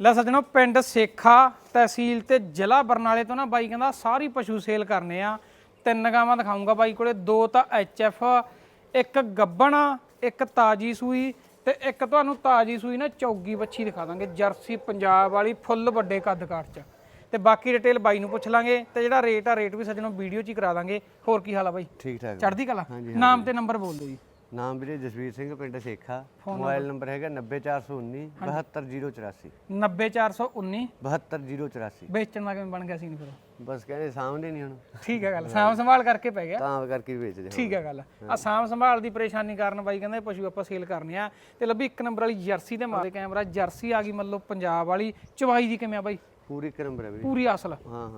ਲੈ ਸੱਜਣੋ ਪਿੰਡ ਸੇਖਾ ਤਹਿਸੀਲ ਤੇ ਜ਼ਿਲ੍ਹਾ ਬਰਨਾਲੇ ਤੋਂ ਨਾ ਬਾਈ ਕਹਿੰਦਾ ਸਾਰੀ ਪਸ਼ੂ ਸੇਲ ਕਰਨੇ ਆ। ਤਿੰਨ ਗਾਵਾਂ ਦਿਖਾਉਂਗਾ ਬਾਈ ਕੋਲੇ ਦੋ ਤਾਂ ਐਫ ਇੱਕ ਗੱਬਣ ਇੱਕ ਤਾਜੀ ਸੂਈ ਤੇ ਇੱਕ ਤੁਹਾਨੂੰ ਤਾਜੀ ਸੂਈ ਨਾ ਚੌਗੀ ਬੱਚੀ ਦਿਖਾ ਦਾਂਗੇ ਜਰਸੀ ਪੰਜਾਬ ਵਾਲੀ ਫੁੱਲ ਵੱਡੇ ਕੱਦ ਕਾਠ ਚ। ਤੇ ਬਾਕੀ ਡਿਟੇਲ ਬਾਈ ਨੂੰ ਪੁੱਛ ਲਾਂਗੇ ਤੇ ਜਿਹੜਾ ਰੇਟ ਆ ਰੇਟ ਵੀ ਸੱਜਣੋ ਵੀਡੀਓ 'ਚ ਹੀ ਕਰਾ ਦਾਂਗੇ। ਹੋਰ ਕੀ ਹਾਲ ਆ ਬਾਈ? ਠੀਕ ਠਾਕ ਚੜ੍ਹਦੀ ਕਲਾ? ਨਾਮ ਤੇ ਨੰਬਰ ਬੋਲ ਦਿਓ ਜੀ। ਨਾਮ ਵੀਰੇ ਜਸਵੀਰ ਸਿੰਘ ਪਿੰਡ ਸੇਖਾ। ਮੋਬਾਈਲ ਨੰਬਰ ਹੈਗਾ 90419 72084 90419 72084 ਵੇਚਣ ਦਾ ਕਿਵੇਂ ਬਣ ਗਿਆ ਸੀ ਨਹੀਂ ਫਿਰ? ਬਸ ਕਹਿੰਦੇ ਸਾਹਮਣੇ ਨਹੀਂ ਹੁਣ। ਠੀਕ ਹੈ ਗੱਲ ਸਾਂਭ ਸੰਭਾਲ ਕਰਕੇ ਪੈ ਗਿਆ। ਤਾਂ ਕਰਕੇ ਵੇਚਦੇ। ਠੀਕ ਹੈ ਗੱਲ। ਆ ਸਾਂਭ ਸੰਭਾਲ ਦੀ ਪਰੇਸ਼ਾਨੀ ਕਾਰਨ ਬਾਈ ਕਹਿੰਦੇ ਪਸ਼ੂ ਆਪਾਂ ਸੇਲ ਕਰਨੇ ਆ ਤੇ ਲੱਭੀ ਇੱਕ ਨੰਬਰ ਵਾਲੀ ਜਰਸੀ ਤੇ ਮਾਰੇ ਕੈਮਰਾ ਜਰਸੀ ਆ ਗਈ ਮਤਲਬ ਪੰਜਾਬ ਵਾਲੀ ਚਵਾਈ ਦੀ ਕਿਵੇਂ ਆ ਬਾਈ? ਪੂਰੀ ਹੈ ਵੀਰੇ। ਪੂਰੀ ਅਸਲ। ਹਾਂ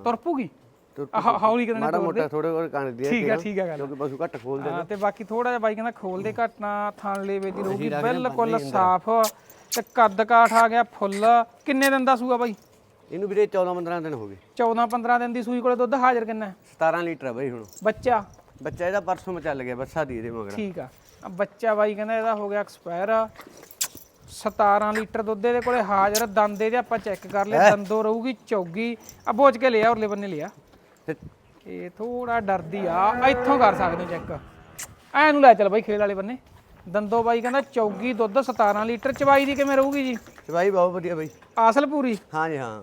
ਹੌਲੀ ਕਿਤੇ ਮਾੜਾ ਮੋਟਾ ਥੋੜੇ ਹੋਰ ਕਣਦੀ ਹੈ ਠੀਕ ਹੈ ਠੀਕ ਹੈ ਗੱਲ। ਕਿਉਂਕਿ ਪਸ਼ੂ ਘੱਟ ਖੋਲਦੇ ਹਾਂ ਤੇ ਬਾਕੀ ਥੋੜਾ ਜਿਹਾ ਬਾਈ ਕਹਿੰਦਾ ਖੋਲ ਦੇ ਘਟਨਾ ਥਣ ਲੇਵੇ ਦੀ ਰਹੂਗੀ ਬਿਲਕੁਲ ਸਾਫ਼। ਤੇ ਕੱਦ ਕਾਠ ਆ ਗਿਆ ਫੁੱਲ। ਕਿੰਨੇ ਦਿਨ ਦਾ ਸੂਆ ਬਾਈ? ਇਹਨੂੰ ਵੀਰੇ 14 15 ਦਿਨ ਹੋ ਗਏ। 14 15 ਦਿਨ ਦੀ ਸੂਈ ਕੋਲੇ ਦੁੱਧ ਹਾਜ਼ਰ ਕਿੰਨਾ ਹੈ? 17 ਲੀਟਰ ਹੈ ਬਾਈ ਹੁਣ। ਬੱਚਾ? ਬੱਚਾ ਇਹਦਾ ਪਰਸੋਂ ਚੱਲ ਗਿਆ ਬੱਸਾ ਦੀ ਇਹਦੇ ਮਗਰ। ਠੀਕ ਆ। ਆ ਬੱਚਾ ਬਾਈ ਕਹਿੰਦਾ ਇਹਦਾ ਹੋ ਗਿਆ ਐਕਸਪਾਇਰ। 17 ਲੀਟਰ ਦੁੱਧ ਇਹਦੇ ਕੋਲੇ ਹਾਜ਼ਰ। ਦੰਦ ਇਹਦੇ ਆਪਾਂ ਚੈੱਕ ਕਰ ਲਏ ਦੰਦੋ ਰਹੂਗੀ ਚੌਗੀ। ਆ ਬੋਝ ਕੇ ਲਿਆ ਉਰਲੇ ਬੰਨੇ ਲਿਆ। ਤੇ ਇਹ ਥੋੜਾ ਡਰਦੀ ਆ। ਇੱਥੋਂ ਕਰ ਸਕਦੇ ਹੋ ਚੈੱਕ ਐ ਨੂੰ ਲੈ ਚੱਲ ਬਾਈ ਖੇਲ ਵਾਲੇ ਬੰਨੇ। ਦੰਦੋ ਬਾਈ ਕਹਿੰਦਾ ਚੌਗੀ ਦੁੱਧ 17 ਲੀਟਰ ਚਵਾਈ ਦੀ ਕਿਵੇਂ ਰਹੂਗੀ ਜੀ? ਚਵਾਈ ਬਹੁਤ ਵਧੀਆ ਬਾਈ। ਆਸਲ ਪੂਰੀ? ਹਾਂ ਜੀ ਹਾਂ।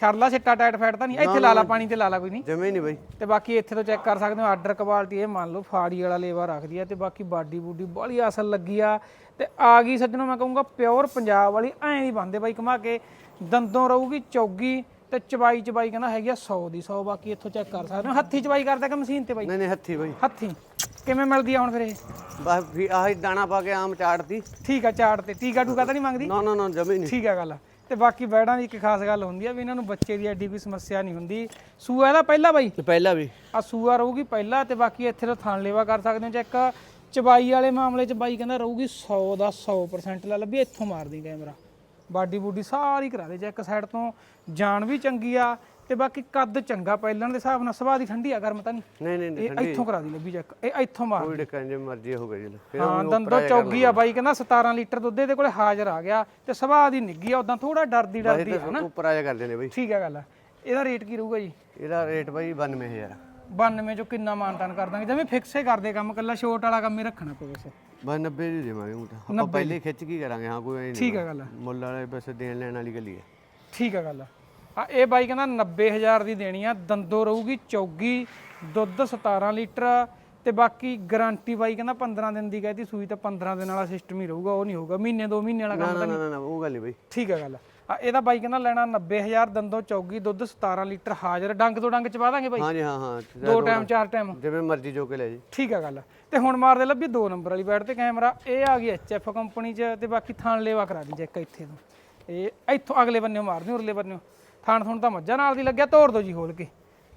ਛੜਲਾ ਛਿੱਟਾ ਟਾਈਟ ਫੈਟ ਤਾਂ ਨਹੀਂ? ਇੱਥੇ ਲਾ ਲਾ ਪਾਣੀ ਤੇ ਲਾ ਲਾ ਕੋਈ ਨਹੀਂ। ਜਮੇ ਨਹੀਂ ਬਾਈ। ਤੇ ਬਾਕੀ ਇੱਥੇ ਤੋਂ ਚੈੱਕ ਕਰ ਸਕਦੇ ਹੋ ਆਰਡਰ ਕੁਆਲਿਟੀ ਇਹ ਮੰਨ ਲਓ ਫਾੜੀ ਵਾਲਾ ਲੇਵਾ ਰੱਖਦੀ ਆ ਤੇ ਬਾਕੀ ਬਾਡੀ ਬੂਡੀ ਬੜੀ ਅਸਲ ਲੱਗੀ ਆ। ਤੇ ਆ ਗਈ ਸੱਜਣੋ ਮੈਂ ਕਹੂੰਗਾ ਪਿਓਰ ਪੰਜਾਬ ਵਾਲੀ ਐਂ ਨਹੀਂ ਬੰਦੇ ਬਾਈ ਕਮਾ ਕੇ ਦੰਦੋਂ ਰਹੂਗੀ ਚੌਗੀ। ਤੇ ਚਬਾਈ ਚਬਾਈ ਕਹਿੰਦਾ ਹੈਗੀ ਆ 100 ਦੀ 100 ਬਾਕੀ ਇੱਥੋਂ ਚੈੱਕ ਕਰ ਸਕਦੇ ਹੋ। ਹੱਥੀ ਚਬਾਈ ਕਰਦਾ ਕਿ ਮਸ਼ੀਨ ਤੇ ਬਾਈ? ਨਹੀਂ ਨਹੀਂ ਹੱਥੀ ਬਾਈ। ਹੱਥੀ। ਕਿਵੇਂ ਮਿਲਦੀ ਆ ਹੁਣ ਫਿਰ ਇਹ? ਬਸ ਵੀ ਆਹੀ ਦਾਣਾ ਪਾ ਕੇ ਆਮ ਚਾੜਤੀ। ਠੀਕ ਆ ਚਾੜ ਤੇ। ਟੀਕਾ ਟੂਕਾ ਤਾਂ ਨਹੀਂ ਮੰਗਦੀ? ਨਾ ਨਾ ਨਾ ਜਮੇ ਨਹੀਂ ਠੀਕ ਆ ਗੱਲ ਤੇ ਬਾਕੀ ਬੈੜਾਂ ਦੀ ਇੱਕ ਖਾਸ ਗੱਲ ਹੁੰਦੀ ਆ ਵੀ ਇਹਨਾਂ ਨੂੰ ਬੱਚੇ ਦੀ ਐਡੀ ਕੋਈ ਸਮੱਸਿਆ ਨਹੀਂ ਹੁੰਦੀ। ਸੂਆ ਇਹਦਾ ਪਹਿਲਾ ਬਾਈ? ਤੇ ਪਹਿਲਾਂ ਵੀ। ਆ ਸੂਆ ਰਹੂਗੀ ਪਹਿਲਾਂ ਤੇ ਬਾਕੀ ਇੱਥੇ ਤੋਂ ਥਣ ਲੇਵਾ ਕਰ ਸਕਦੇ ਹੋ ਚੈੱਕ ਚਬਾਈ ਵਾਲੇ ਮਾਮਲੇ 'ਚ ਬਾਈ ਕਹਿੰਦਾ ਰਹੂਗੀ 100 ਦਾ 100% ਲੈ ਲੱਭੀ ਇੱਥੋਂ ਮਾਰਦੀ ਕੈਮਰਾ ਬਾਡੀ ਬੂਡੀ ਸਾਰੀ ਕਰਾ ਦੇ ਚੈੱਕ ਸਾਈਡ ਤੋਂ ਜਾਨ ਵੀ ਚੰਗੀ ਆ ਤੇ ਬਾਕੀ ਕੱਦ ਚੰਗਾ ਪਹਿਲਣ ਦੇ ਹਿਸਾਬ ਨਾਲ ਦੀ ਠੰਡੀ ਆ ਗਰਮ ਤਾਂ ਨਹੀਂ। ਨਹੀਂ ਨਹੀਂ ਇਹ ਇੱਥੋਂ ਕਰਾ ਦੀ ਲੱਭੀ ਚੈੱਕ ਇਹ ਇੱਥੋਂ ਮਾਰ ਕੋਈ ਡਿੱਕਾ ਜੇ ਮਰਜ਼ੀ ਹੋਵੇ ਜੀ। ਫਿਰ ਹਾਂ ਦੰਦੋ ਚੌਗੀ ਆ ਬਾਈ ਕਹਿੰਦਾ 17 ਲੀਟਰ ਦੁੱਧ ਇਹਦੇ ਕੋਲੇ ਹਾਜ਼ਰ ਆ ਗਿਆ ਤੇ ਸੁਭਾਅ ਦੀ ਨਿੱਗੀ ਆ ਉਦਾਂ ਥੋੜਾ ਡਰਦੀ ਡਰਦੀ ਆ ਨਾ ਉੱਪਰ ਆਇਆ ਕਰਦੇ ਨੇ ਬਾਈ। ਠੀਕ ਆ ਗੱਲ ਇਹਦਾ ਰੇਟ ਕੀ ਰਹੂਗਾ ਜੀ? ਇਹਦਾ ਰੇਟ ਬਾਈ 92000 92 ਚੋਂ ਕਿੰਨਾ ਮਾਨਤਾਨ ਕਰ ਦਾਂਗੇ? ਜਿਵੇਂ ਫਿਕਸੇ ਕਰਦੇ ਕੰਮ ਕੱਲਾ ਸ਼ੋਟ ਵਾਲਾ ਕੰਮ ਹੀ ਰੱਖਣਾ ਪਵੇ ਸੇ ਬਸ 90 ਦੀ ਦੇਵਾਂਗੇ ਤਾਂ। ਆਪਾਂ ਪਹਿਲੇ ਖਿੱਚ ਕੀ ਕਰਾਂਗੇ? ਹਾਂ ਕੋਈ ਐ ਨਹੀਂ ਠੀਕ ਆ ਗੱਲ ਮੁੱਲ ਵਾਲੇ ਬਸ ਦੇਣ ਲੈਣ ਵਾਲੀ ਗੱਲ ਹੀ ਹੈ ਠੀਕ ਆ ਗੱਲ ਆ। ਇਹ ਬਾਈ ਕਹਿੰਦਾ 90000 ਦੀ ਦੇਣੀ ਆ ਦੰਦੋ ਰਹੂਗੀ ਚੌਗੀ ਦੁੱਧ 17 ਲੀਟਰ ਤੇ ਬਾਕੀ ਗਾਰੰਟੀ ਬਾਈ ਕਹਿੰਦਾ 15 ਦਿਨ ਦੀ ਕਹਿੰਦੀ ਸੂਈ ਤਾਂ 15 ਦਿਨ ਵਾਲਾ ਸਿਸਟਮ ਹੀ ਰਹੂਗਾ ਉਹ ਨਹੀਂ ਹੋਊਗਾ। ਮਹੀਨੇ ਦੋ ਮਹੀਨੇ ਵਾਲਾ ਨਾ ਕੰਮ ਨਾ ਨਾ ਨਾ, ਨਾ ਉਹ ਗੱਲ ਨਹੀਂ ਬਾਈ। ਠੀਕ ਆ ਗੱਲ ਆ। ਇਹਦਾ ਬਾਈ ਕਹਿੰਦਾ ਲੈਣਾ 90000 ਦੰਦੋ ਚੌਗੀ ਦੁੱਧ 17 ਲੀਟਰ ਹਾਜ਼ਰ। ਡੰਗ ਤੋਂ ਡੰਗ ਚਵਾ ਦਾਂਗੇ ਬਾਈ? ਹਾਂ ਜੀ ਹਾਂ ਹਾਂ। ਦੋ ਟਾਈਮ ਚਾਰ ਟਾਈਮ। ਜਿਵੇਂ ਮਰਜ਼ੀ ਜੋ ਕੇ ਲੈ ਜੀ। ਠੀਕ ਆ ਗੱਲ। ਤੇ ਹੁਣ ਮਾਰਦੇ ਲੱਭੀ ਦੋ ਨੰਬਰ ਵਾਲੀ ਬੈਟ ਤੇ ਕੈਮਰਾ। ਇਹ ਆ ਗਈ ਐਚਐਫ ਕੰਪਨੀ ਚ ਤੇ ਬਾਕੀ ਥਾਣ ਲੇਵਾ ਕਰਾ ਦੀ ਚੈੱਕ ਇੱਥੇ ਤੋਂ। ਇਹ ਇੱਥੋਂ ਅਗਲੇ ਬੰਨੇ ਮਾਰਦੇ ਉਰਲੇ ਬੰਨੇ ਥਾਣ ਥੁਣ ਤਾਂ ਮੱਝਾਂ ਨਾਲ ਦੀ ਲੱਗਿਆ ਤੋੜ ਦੋ ਜੀ ਖੋਲ ਕੇ।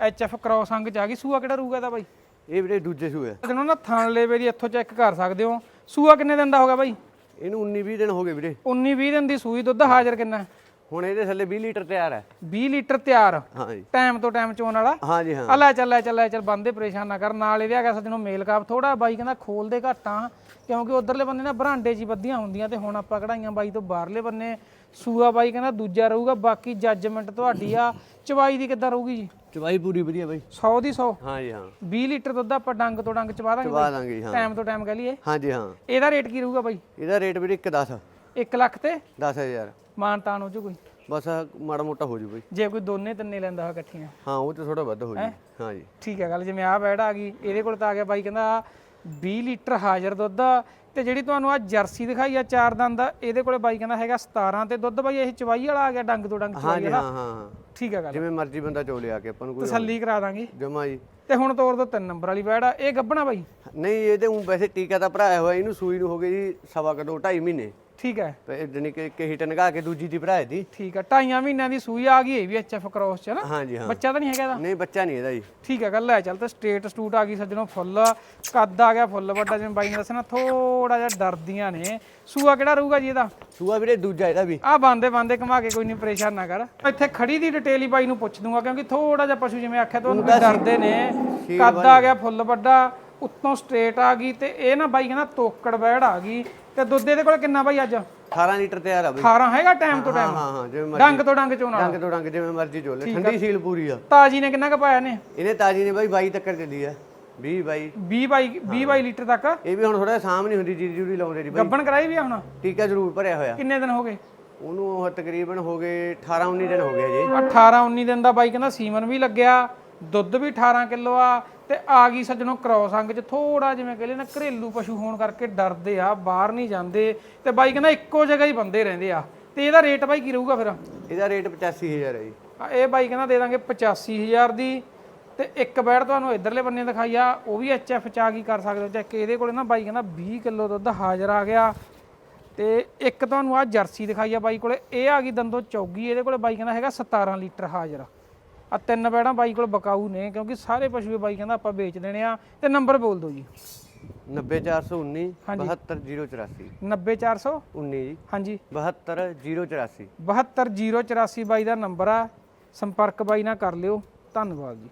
ਐਚਐਫ ਕ੍ਰੋਸ ਅੰਗ ਚ ਆ ਗਈ। ਸੂਆ ਕਿਹੜਾ ਰੂਗਾ ਇਹਦਾ ਬਾਈ? ਇਹ ਵੀਰੇ ਦੂਜੇ ਸੂਏ। ਆ। ਇਹਨੂੰ ਨਾ ਥਾਣ ਲੇਵੇ ਦੀ ਇੱਥੋਂ ਚੈੱਕ ਕਰ ਸਕਦੇ ਹੋ। ਸੂਆ ਕਿੰਨੇ ਦਿਨ ਦਾ ਹੋਗਾ ਬਾਈ? ਇਹਨੂੰ 19 20 ਦਿਨ ਹੋ ਗਏ ਵੀਰੇ 19 20 ਦਿਨ ਦੀ ਸੂਈ ਦੁੱਧ ਹਾਜ਼ਰ ਕਿੰਨਾ ਹੈ? ਹੁਣ ਇਹਦੇ ਥੱਲੇ 20 ਲੀਟਰ ਤਿਆਰ ਹੈ। 20 ਲੀਟਰ ਤਿਆਰ। ਹਾਂ ਜੀ ਟਾਈਮ ਤੋਂ ਟਾਈਮ ਚੋਣ ਵਾਲਾ। ਹਾਂ ਜੀ ਹਾਂ। ਆ ਲੈ ਚੱਲ ਚੱਲ ਚੱਲ ਬੰਦੇ ਪਰੇਸ਼ਾਨ ਨਾ ਕਰ। ਨਾਲ ਇਹਦੇ ਹੈਗਾ ਸੱਜਣੋਂ ਮੇਲ ਕਾਪ। ਥੋੜਾ ਬਾਈ ਕਹਿੰਦਾ ਖੋਲ ਦੇ ਘਾਟਾਂ ਕਿਉਂਕਿ ਉਧਰਲੇ ਬੰਨੇ ਨਾ ਬਰਾਂਡੇ 'ਚ ਹੀ ਵੱਧੀਆਂ ਹੁੰਦੀਆਂ ਤੇ ਹੁਣ ਆਪਾਂ ਕਢਾਈਆਂ ਬਾਈ ਤੋਂ ਬਾਹਰਲੇ ਬੰਨੇ। ਸੂਆ ਬਾਈ ਕਹਿੰਦਾ ਦੂਜਾ ਰਹੂਗਾ ਬਾਕੀ ਜੱਜਮੈਂਟ ਤੁਹਾਡੀ ਆ। ਚਵਾਈ ਦੀ ਕਿੱਦਾਂ ਰਹੂਗੀ ਜੀ? ਚਵਾਈ ਪੂਰੀ ਵਧੀਆ ਬਾਈ। 100 ਦੀ 100 ਹਾਂ ਜੀ ਹਾਂ। 20 ਲੀਟਰ ਦੁੱਧ ਆਪਾਂ ਡੰਗ ਤੋਂ ਡੰਗ ਚਵਾ ਦਾਂਗੇ ਚਵਾ ਦਾਂਗੇ ਹਾਂ। ਟਾਈਮ ਤੋਂ ਟਾਈਮ ਕਹ ਲਈਏ। ਹਾਂ ਜੀ ਹਾਂ। ਇਹਦਾ ਰੇਟ ਕੀ ਰਹੂਗਾ ਬਾਈ? ਇਹਦਾ ਰੇਟ ਵੀਰੇ 1 10 1 ਲੱਖ ਤੇ? 10000 ਮਾਨਤਾਨ ਹੋ ਜੂ ਕੋਈ? ਬਸ ਮਾੜਾ ਮੋਟਾ ਹੋ ਜੂ ਬਾਈ। ਜੇ ਕੋਈ ਦੋਨੇ ਤਿੰਨੇ ਲੈਂਦਾ ਹੋਇਆ ਇਕੱਠੀਆਂ। ਹਾਂ ਉਹ ਤੇ ਥੋੜਾ ਵੱਧ ਹੋ ਜੂ। ਹਾਂ? ਜੀ। ਠੀਕ ਹੈ ਗੱਲ ਜਿਵੇਂ ਆ ਬੈੜ ਆ ਗਈ ਇਹਦੇ ਕੋਲ ਤਾਂ ਆ ਗਿਆ ਬਾਈ ਕਹਿੰਦਾ 20 ਲੀਟਰ ਹਾਜ਼ਰ ਦੁੱਧ। ਆ ਤੇ ਜਿਹੜੀ ਤੁਹਾਨੂੰ ਆ ਜਰਸੀ ਦਿਖਾਈ ਆ ਚਾਰ ਦੰਦ ਦਾ ਇਹਦੇ ਕੋਲੇ ਬਾਈ ਕਹਿੰਦਾ ਹੈਗਾ 17 ਤੇ ਦੁੱਧ ਬਾਈ ਇਹ ਚਵਾਈ ਵਾਲਾ ਆ ਗਿਆ ਡੰਗ ਤੋਂ ਡੰਗ ਚਵਾਈ ਵਾਲਾ। ਹਾਂ ਹਾਂ ਠੀਕ ਹੈ ਗੱਲ। ਜਿਵੇਂ ਮਰਜ਼ੀ ਬੰਦਾ ਚੋਲੇ ਆ ਕੇ ਆਪਾਂ ਨੂੰ ਕੋਈ ਤਸੱਲੀ ਕਰਾ ਦਾਂਗੇ। ਜਮਾ ਜੀ। ਤੇ ਹੁਣ ਤੋਰ ਦੋ ਤਿੰਨ ਨੰਬਰ ਵਾਲੀ ਬੈੜ ਆ ਇਹ ਗੱਬਣਾ ਬਾਈ? ਨਹੀਂ ਇਹਦੇ ਉਹ ਵੈਸੇ ਟੀਕਾ ਤਾਂ ਭਰਾਇਆ ਹੋਇਆ ਇਹਨੂੰ ਸੂਈ ਨੂੰ ਹੋ ਗਏ ਜੀ ਸਵਾ ਕਦੋਂ 2.5 ਮਹੀਨੇ। ਠੀਕ ਹੈ। ਤੇ ਜਣੀ ਕਿ ਇੱਕ ਹਿੱਟ ਨਗਾ ਕੇ ਦੂਜੀ ਦੀ ਭਰਾਏ ਦੀ। ਠੀਕ ਹੈ ਢਾਈਆਂ ਮਹੀਨਿਆਂ ਦੀ ਸੂਈ ਆ ਗਈ ਇਹ ਵੀ ਐਚਐਫ ਕ੍ਰੋਸ ਚ ਨਾ। ਹਾਂ ਜੀ ਹਾਂ। ਬੱਚਾ ਤਾਂ ਨਹੀਂ ਹੈਗਾ ਇਹਦਾ? ਨਹੀਂ ਬੱਚਾ ਨਹੀਂ ਇਹਦਾ ਜੀ। ਠੀਕ ਹੈ ਗੱਲ ਲੈ ਚੱਲ ਤੇ ਸਟੇਟ ਸਟੂਟ ਆ ਗਈ ਸੱਜਣੋਂ ਫੁੱਲ ਕੱਦ ਆ ਗਿਆ ਫੁੱਲ ਵੱਡਾ ਜਿਵੇਂ ਬਾਈ ਨੇ ਦੱਸਣਾ ਥੋੜਾ ਜਿਹਾ ਡਰਦੀਆਂ ਨੇ। ਸੂਆ ਕਿਹੜਾ ਰਹੂਗਾ ਜੀ ਇਹਦਾ? ਸੂਆ ਵੀਰੇ ਦੂਜਾ ਇਹਦਾ ਵੀ। ਆ ਬੰਦੇ ਬੰਦੇ ਕਮਾ ਕੇ ਕੋਈ ਨਹੀਂ ਪਰੇਸ਼ਾਨ ਨਾ ਕਰ। ਇੱਥੇ ਖੜੀ ਦੀ ਡਿਟੇਲ ਹੀ ਬਾਈ ਨੂੰ ਪੁੱਛ ਦੂੰਗਾ ਕਿਉਂਕਿ ਥੋੜਾ ਜਿਹਾ ਪਸ਼ੂ ਜਿਵੇਂ ਆਖਿਆ ਵੀ ਡਰਦੇ ਨੇ। ਕੱਦ ਆ ਗਿਆ ਫੁੱਲ ਵੱਡਾ ਉੱਤੋਂ ਸਟ੍ਰੇਟ ਆ ਗਈ ਤੇ ਇਹ ਨਾ ਬਾਈ ਕਹਿੰਦਾ ਤੋਕੜ ਬੈੜ ਆ ਗਈ। ਤੇ ਦੁੱਧ ਇਹਦੇ ਕੋਲ ਕਿੰਨਾ ਬਾਈ ਅੱਜ? 18 ਲੀਟਰ ਤਿਆਰ ਆ ਬਈ। 18 ਹੈਗਾ ਟਾਈਮ ਤੋਂ ਹਾਂ ਟਾਈਮ ਹਾਂ ਹਾਂ ਜਿਵੇਂ ਮਰਜ਼ੀ। ਡੰਗ ਤੋਂ ਡੰਗ ਚੋਂ ਨਾਲ ਡੰਗ ਤੋਂ ਡੰਗ ਜਿਵੇਂ ਮਰਜ਼ੀ ਚੋਲੇ। ਠੰਡੀ ਸੀਲ ਪੂਰੀ ਆ। ਤਾਜੀ ਨੇ ਕਿੰਨਾ ਕੁ ਪਾਇਆ ਨੇ ਇਹਨੇ ਤਾਜੀ ਨੇ ਬਾਈ 22 ਤੱਕ ਚੱਲੀ ਆ। 20 22 20 ਬਾਈ 20 ਬਾਈ ਲੀਟਰ ਤੱਕ? ਇਹ ਵੀ ਹੁਣ ਥੋੜਾ ਸਾਮ ਨਹੀਂ ਹੁੰਦੀ ਜੀਰੀ ਜੂਰੀ ਲਾਉਂਦੇ ਜੀ ਬਾਈ। ਗੱਬਣ ਕਰਾਈ ਵੀ ਆ ਹੁਣ? ਟੀਕਾ ਜ਼ਰੂਰ ਭਰਿਆ ਹੋਇਆ। ਕਿੰਨੇ ਦਿਨ ਹੋ ਗਏ? ਉਹਨੂੰ ਉਹ ਤਕਰੀਬਨ ਹੋ ਗਏ 18 19 ਦਿਨ ਹੋ ਗਏ ਜੀ। 18 19 ਦਿਨ ਦਾ ਬਾਈ ਕਹਿੰਦਾ ਸੀਮਨ ਵੀ ਲੱਗਿਆ ਦੁੱਧ ਵੀ 18 ਕਿਲੋ ਆ ਤੇ ਆ ਗਈ ਸੱਜਣੋ ਕ੍ਰੋਸ ਅੰਗ ਚ। ਥੋੜਾ ਜਿਵੇਂ ਕਹਿੰਦੇ ਨਾ ਘਰੇਲੂ ਪਸ਼ੂ ਹੋਣ ਕਰਕੇ ਡਰਦੇ ਆ ਬਾਹਰ ਨਹੀਂ ਜਾਂਦੇ। ਤੇ ਬਾਈ ਕਹਿੰਦਾ ਇੱਕੋ ਜਗ੍ਹਾ ਹੀ ਬੰਦੇ ਰਹਿੰਦੇ ਆ। ਤੇ ਇਹਦਾ ਰੇਟ ਬਾਈ ਕੀ ਰਹੂਗਾ ਫਿਰ? ਇਹਦਾ ਰੇਟ 85000 ਹੈ ਜੀ। ਇਹ ਬਾਈ ਕਹਿੰਦਾ ਦੇ ਦਾਂਗੇ 85000 ਦੀ। ਤੇ ਇੱਕ ਬੈੜ ਤੁਹਾਨੂੰ ਇਧਰਲੇ ਬੰਨੇ ਦਿਖਾਈ ਆ ਉਹ ਵੀ ਐਚਐਫ ਚ ਆ ਕੀ ਕਰ ਸਕਦੇ ਹੋ। ਚੈੱਕ ਇਹਦੇ ਕੋਲੇ ਨਾ ਬਾਈ ਕਹਿੰਦਾ 20 ਕਿਲੋ ਦੁੱਧ ਹਾਜ਼ਰ ਆ ਗਿਆ। ਤੇ ਇੱਕ ਤੁਹਾਨੂੰ ਆ ਜਰਸੀ ਦਿਖਾਈ ਆ ਬਾਈ ਕੋਲੇ। ਇਹ ਆ ਗਈ ਦੰਦੋ ਚੌਗੀ ਇਹਦੇ ਕੋਲੇ ਬਾਈ ਕਹਿੰਦਾ ਹੈਗਾ 17 ਲੀਟਰ ਹਾਜ਼ਰ। ਆ ਤਿੰਨ ਬੈੜਾਂ ਬਾਈ ਕੋਲ ਬਕਾਊ ਨੇ ਕਿਉਂਕਿ ਸਾਰੇ ਪਸ਼ੂ ਬਾਈ ਕਹਿੰਦਾ ਆਪਾਂ ਵੇਚ ਦੇਣੇ ਆ। ਤੇ ਨੰਬਰ ਬੋਲ ਦਿਓ ਜੀ। 90419 72084 90400 19 ਜੀ। ਹਾਂਜੀ। 72084 72084 ਬਾਈ ਦਾ ਨੰਬਰ ਆ। ਸੰਪਰਕ ਬਾਈ ਨਾਲ ਕਰ ਲਿਓ। ਧੰਨਵਾਦ ਜੀ।